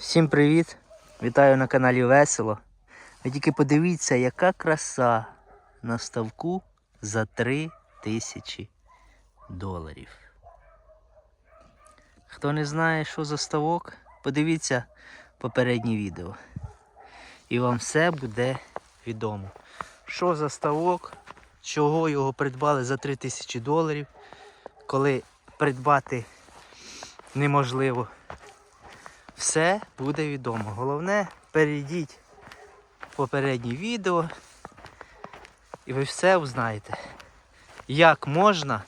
Всім привіт! Вітаю на каналі Весело. Ви тільки подивіться, яка краса на ставку за 3 тисячі доларів. Хто не знає, що за ставок, подивіться попереднє відео. І вам все буде відомо. Що за ставок, чого його придбали за 3 тисячі доларів, коли придбати неможливо. Все буде відомо. Головне, перейдіть в попереднє відео і ви все узнаєте, як можна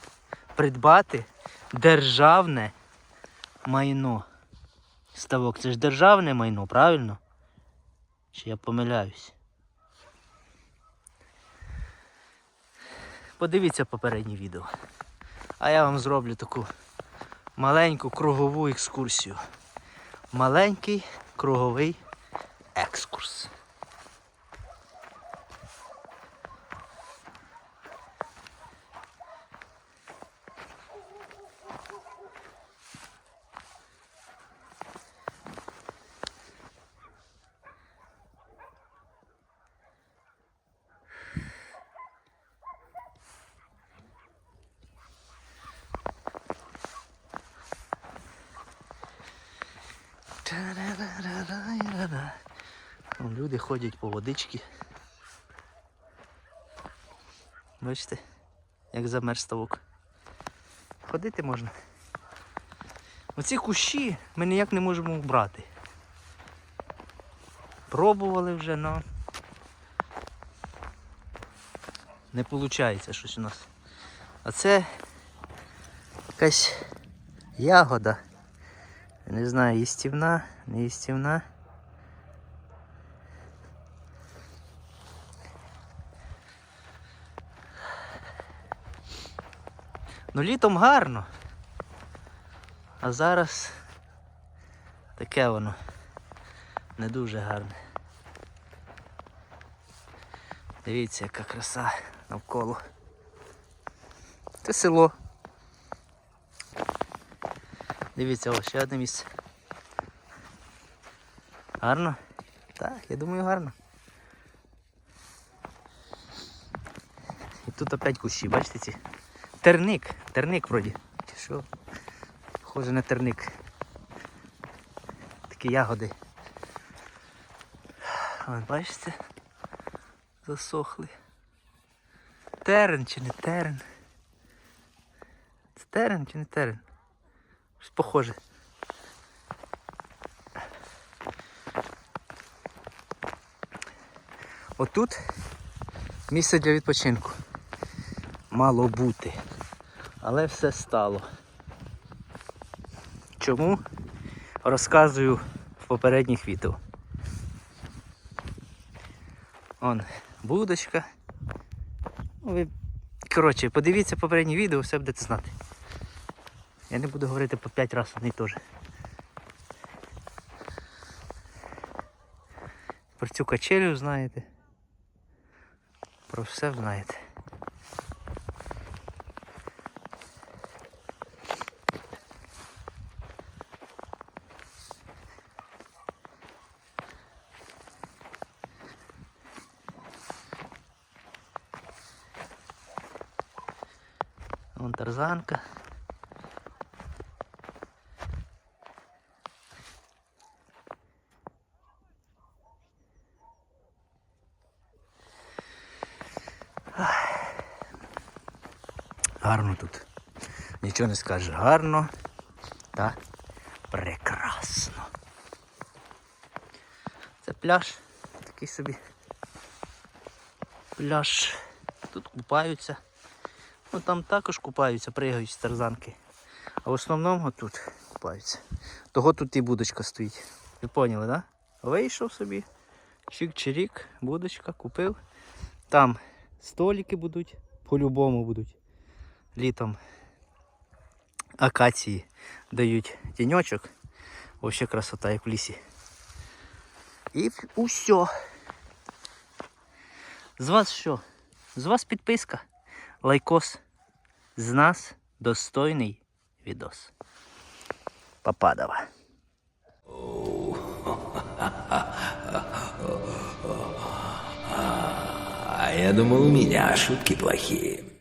придбати державне майно. Ставок, це ж державне майно, правильно? Чи я помиляюсь? Подивіться попереднє відео. А я вам зроблю таку маленьку кругову екскурсію маленький круговий екскурс. Люди ходять по водички. Бачите, як замер ставок. Ходити можна. Оці кущі ми ніяк не можемо вбрати. Пробували вже, але не виходить щось у нас. А це якась ягода. Не знаю, їстівна, не їстівна. Ну літом гарно. А зараз таке воно не дуже гарне. Дивіться, яка краса навколо. Це село. Дивіться, ось ще одне місце. Гарно? Так, я думаю, гарно. І тут опять кущі, бачите ці? Терник, терник вроді. Чи що? Схоже на терник. Такі ягоди. Вон, бачите? Засохли. Терен чи не терен? Це терен чи не терен? Похоже. Отут місце для відпочинку. Мало бути. Але все стало. Чому? Розказую в попередніх відео. Он будочка. Ну, ви... Коротше, подивіться попереднє відео, все будете знати. Я не буду говорити по 5 разів одне й те же. Про цю качелю знаєте. Про все знаєте. Вон тарзанка. Гарно тут. Нічого не скажеш. Гарно та прекрасно. Це пляж. Такий собі пляж. Тут купаються. Ну там також купаються, пригають з тарзанки. А в основному тут купаються. Того тут і будочка стоїть. Ви поняли, так? Да? Вийшов собі. Чик-чирік, будочка, купив. Там столики будуть, по-любому будуть. літом акації дають тіньочок. Вообще красота, як в лісі. І все. З вас що? З вас підписка, лайкос. З нас достойний відос. Попадова. А я думал, у меня шутки плохие.